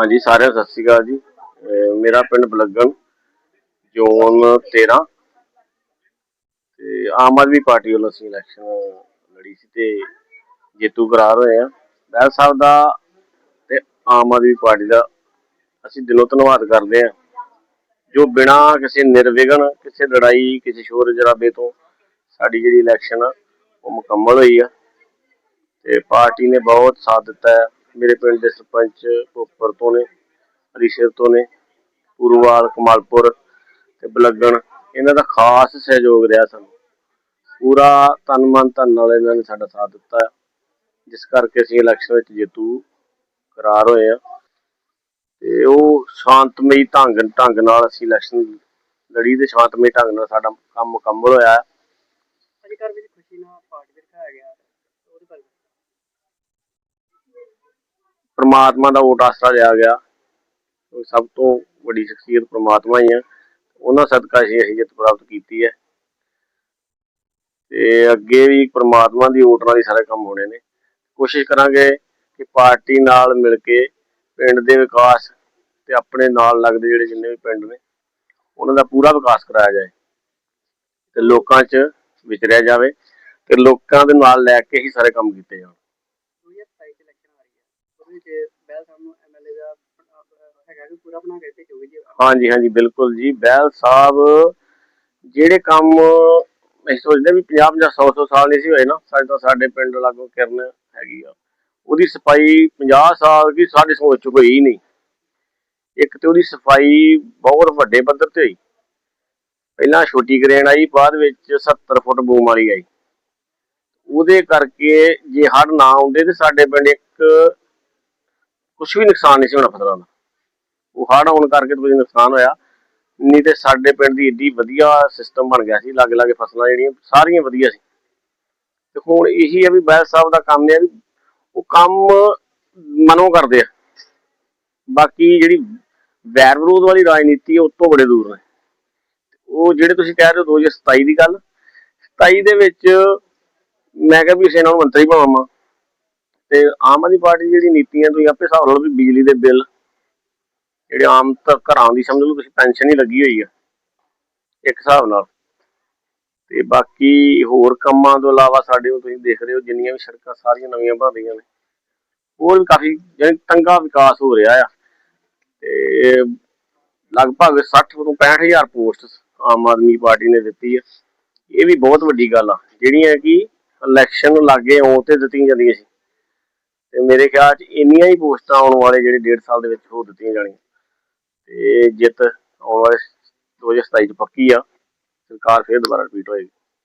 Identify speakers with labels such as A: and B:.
A: ਹਾਂਜੀ, ਸਾਰਿਆਂ ਨੂੰ ਸਤਿ ਸ਼੍ਰੀ ਅਕਾਲ ਜੀ। ਮੇਰਾ ਪਿੰਡ ਬਲੱਗਣ, ਜ਼ੋਨ 13 ਤੇ ਆਮ ਆਦਮੀ ਪਾਰਟੀ ਵੱਲੋਂ ਅਸੀਂ ਇਲੈਕਸ਼ਨ ਲੜੀ ਸੀ ਤੇ ਜੇਤੂ ਕਰਾਰ ਹੋਏ ਆ। ਬੈਲ ਸਾਹਿਬ ਦਾ ਤੇ ਆਮ ਆਦਮੀ ਪਾਰਟੀ ਦਾ ਅਸੀਂ ਦਿਲੋਂ ਧੰਨਵਾਦ ਕਰਦੇ ਆ। ਜੋ ਬਿਨਾਂ ਕਿਸੇ ਨਿਰਵਿਘਨ, ਕਿਸੇ ਲੜਾਈ, ਕਿਸੇ ਸ਼ੋਰ ਜਰਾਬੇ ਤੋਂ ਸਾਡੀ ਜਿਹੜੀ ਇਲੈਕਸ਼ਨ ਆ, ਉਹ ਮੁਕੰਮਲ ਹੋਈ ਆ। ਤੇ ਪਾਰਟੀ ਨੇ ਬਹੁਤ ਸਾਥ ਦਿੱਤਾ ਹੈ ਮੇਰੇ ਪਿੰਡ ਦੇ ਸਰਪੰਚ ਭੋਪਰ ਤੋਂ ਨੇ, ਹਰੀਸ਼ਰ ਤੋਂ ਨੇ, ਪੂਰਵਾਲ, ਕਮਾਲਪੁਰ ਤੇ ਬਲੱਗਣ, ਇਹਨਾਂ ਦਾ ਖਾਸ ਸਹਿਯੋਗ ਰਿਹਾ ਸਾਨੂੰ। ਪੂਰਾ ਤਨ ਮਨ ਧਨ ਨਾਲ ਇਹਨਾਂ ਨੇ ਸਾਡਾ ਸਾਥ ਦਿੱਤਾ ਹੈ, ਜਿਸ ਕਰਕੇ ਅਸੀਂ ਇਲੈਕਸ਼ਨ ਵਿੱਚ ਜੇਤੂ ਕਰਾਰ ਹੋਏ ਆ ਤੇ ਉਹ ਸ਼ਾਂਤਮਈ ਢੰਗ ਢੰਗ ਨਾਲ ਅਸੀਂ ਇਲੈਕਸ਼ਨ ਲੜੀ ਤੇ ਸ਼ਾਂਤਮਈ ਢੰਗ ਨਾਲ ਸਾਡਾ ਕੰਮ ਮੁਕੰਮਲ ਹੋਇਆ ਹੈ
B: ਅੱਜ ਘਰ ਵਿੱਚ ਖੁਸ਼ੀ ਨਾਲ ਪਾਰਟੀ ਦੇ ਦਿਖਾਇਆ ਗਿਆ ਉਹਦੇ ਬਾਰੇ
A: ਪ੍ਰਮਾਤਮਾ ਦਾ ਓਟ ਆਸਰਾ ਲਿਆ ਗਿਆ। ਸਭ ਤੋਂ ਵੱਡੀ ਸ਼ਖਸੀਅਤ ਪ੍ਰਮਾਤਮਾ ਹੀ ਆ। ਉਹਨਾਂ ਸਦਕਾ ਹੀ ਜਿੱਤ ਪ੍ਰਾਪਤ ਕੀਤੀ ਹੈ। ਤੇ ਅੱਗੇ ਵੀ ਪ੍ਰਮਾਤਮਾ ਦੀ ਓਟ ਨਾਲ ਹੀ ਸਾਰੇ ਕੰਮ ਹੋਣੇ ਨੇ। ਕੋਸ਼ਿਸ਼ ਕਰਾਂਗੇ ਕਿ ਪਾਰਟੀ ਨਾਲ ਮਿਲ ਕੇ ਪਿੰਡ ਦੇ ਵਿਕਾਸ ਤੇ ਆਪਣੇ ਨਾਲ ਲੱਗਦੇ ਜਿਹੜੇ ਜਿੰਨੇ ਵੀ ਪਿੰਡ ਨੇ, ਉਹਨਾਂ ਦਾ ਪੂਰਾ ਵਿਕਾਸ ਕਰਾਇਆ ਜਾਏ। ਤੇ ਲੋਕਾਂ 'ਚ ਵਿਚਰਿਆ ਜਾਵੇ ਤੇ ਲੋਕਾਂ ਦੇ ਨਾਲ ਲੈ ਕੇ ਹੀ ਸਾਰੇ ਕੰਮ ਕੀਤੇ ਜਾਣ
B: 2027 ਚ ਇਲੈਕਸ਼ਨ ਆ ਰਹੀ ਹੈ ਉਹਦੇ ਵਿੱਚ ਬੈਲ ਸਾਹਿਬ ਨੂੰ ਐਮਐਲਏ ਦਾ ਅਹ, ਹੈਗਾ ਕਿ ਪੂਰਾ ਬਣਾ ਕੇ ਭੇਜੋਗੇ ਜੀ
A: ਹਾਂਜੀ ਹਾਂਜੀ, ਬਿਲਕੁਲ ਜੀ। ਬੈਲ ਸਾਹਿਬ, ਜਿਹੜੇ ਕੰਮ ਅਸੀਂ ਸੋਚਦੇ ਵੀ 50 50 100 100 ਸਾਲ ਨਹੀਂ ਸੀ ਹੋਏ ਨਾ, ਸਾਡੇ ਤਾਂ ਸਾਡੇ ਪਿੰਡ ਲਾਗੋਂ ਕਿਰਨ ਹੈਗੀ ਆ। ਉਹਦੀ ਸਫ਼ਾਈ 50 ਸਾਲ ਦੀ ਸਾਡੇ ਸੋਚ ਚ ਹੋਈ ਨਹੀਂ। ਇੱਕ ਤੇ ਉਹਦੀ ਸਫ਼ਾਈ ਬਹੁਤ ਵੱਡੇ ਪੱਧਰ ਤੇ ਹੋਈ। ਪਹਿਲਾਂ ਛੋਟੀ ਕਰੇਨ ਆਈ, ਬਾਅਦ ਵਿੱਚ 70 ਫੁੱਟ ਬੂਮ ਵਾਲੀ ਆਈ। ਉਹਦੇ ਕਰਕੇ ਜੇ ਹੜ ਨਾ ਆਉਂਦੇ ਤੇ ਸਾਡੇ ਪਿੰਡ ਇੱਕ ਕੁਝ ਵੀ ਨੁਕਸਾਨ ਨਹੀਂ ਸੀ ਹੋਣਾ ਫਸਲਾਂ ਦਾ। ਉਹ ਹੜ ਆਉਣ ਕਰਕੇ ਤਾਂ ਨੁਕਸਾਨ ਹੋਇਆ। ਨਹੀਂ ਤੇ ਸਾਡੇ ਪਿੰਡ ਦੀ ਏਡੀ ਵਧੀਆ ਸਿਸਟਮ ਬਣ ਗਿਆ ਸੀ, ਲਾਗੇ ਲਾਗੇ ਫਸਲਾਂ ਜਿਹੜੀਆਂ ਸਾਰੀਆਂ ਵਧੀਆ ਸੀ। ਤੇ ਹੁਣ ਇਹੀ ਹੈ ਵੀ ਬੈਲ ਸਾਹਿਬ ਦਾ ਕੰਮ ਹੈ ਵੀ ਉਹ ਕੰਮ ਮਨੋਂ ਕਰਦੇ ਆ। ਬਾਕੀ ਜਿਹੜੀ ਵੈਰ ਵਿਰੋਧ ਵਾਲੀ ਰਾਜਨੀਤੀ ਹੈ ਉਹ ਤੋਂ ਬੜੇ ਦੂਰ ਨੇ। ਉਹ ਜਿਹੜੇ ਤੁਸੀਂ ਕਹਿ ਰਹੇ ਹੋ 2027 ਦੀ ਗੱਲ 27 ਦੇ ਵਿੱਚ ਮੈਂ ਕਿਹਾ ਵੀ ਅਸੀਂ ਇਹਨਾਂ ਨੂੰ ਮੰਤਰੀ ਬਣਾਵਾਂ ਤੇ ਆਮ ਆਦਮੀ ਪਾਰਟੀ ਦੀ ਜਿਹੜੀ ਨੀਤੀਆਂ ਤੁਸੀਂ ਆਪੇ ਹਿਸਾਬ ਲਾ ਲਓ ਵੀ ਬਿਜਲੀ ਦੇ ਬਿੱਲ ਜਿਹੜੇ ਆਮ ਤਾਂ ਘਰਾਂ ਦੀ ਸਮਝ ਲਓ, ਤੁਸੀਂ ਪੈਨਸ਼ਨ ਹੀ ਲੱਗੀ ਹੋਈ ਆ, ਇੱਕ ਹਿਸਾਬ ਨਾਲ। ਤੇ ਬਾਕੀ ਹੋਰ ਕੰਮਾਂ ਤੋਂ ਇਲਾਵਾ ਸਾਡੇ ਉਹ ਤੁਸੀਂ ਦੇਖ ਰਹੇ ਹੋ, ਜਿੰਨੀਆਂ ਵੀ ਸੜਕਾਂ ਸਾਰੀਆਂ ਨਵੀਆਂ ਬਣ ਰਹੀਆਂ ਨੇ, ਹੋਰ ਵੀ ਕਾਫੀ ਜਾਣੀ ਤੰਗਾ ਵਿਕਾਸ ਹੋ ਰਿਹਾ ਆ। ਤੇ ਲਗਭਗ 60 ਤੋਂ 65000 ਪੋਸਟ ਆਮ ਆਦਮੀ ਪਾਰਟੀ ਨੇ ਦਿੱਤੀ ਆ। ਇਹ ਵੀ ਬਹੁਤ ਵੱਡੀ ਗੱਲ ਆ, ਜਿਹੜੀਆਂ ਕਿ ਇਲੈਕਸ਼ਨ ਲਾਗੇ ਆਉਣ ਤੇ ਦਿੱਤੀਆਂ ਜਾਂਦੀਆਂ ਸੀ। ਤੇ ਮੇਰੇ ਖਿਆਲ 'ਚ ਇੰਨੀਆਂ ਹੀ ਪੋਸਟਾਂ ਆਉਣ ਵਾਲੇ ਜਿਹੜੇ 1.5 ਸਾਲ ਦੇ ਵਿੱਚ ਹੋ ਦਿੱਤੀਆਂ ਜਾਣੀਆਂ। ਤੇ ਜਿੱਤ ਆਉਣ ਵਾਲੇ 2027 ਚ ਪੱਕੀ ਆ। ਸਰਕਾਰ ਫੇਰ ਦੁਬਾਰਾ ਰਿਪੀਟ ਹੋਏਗੀ।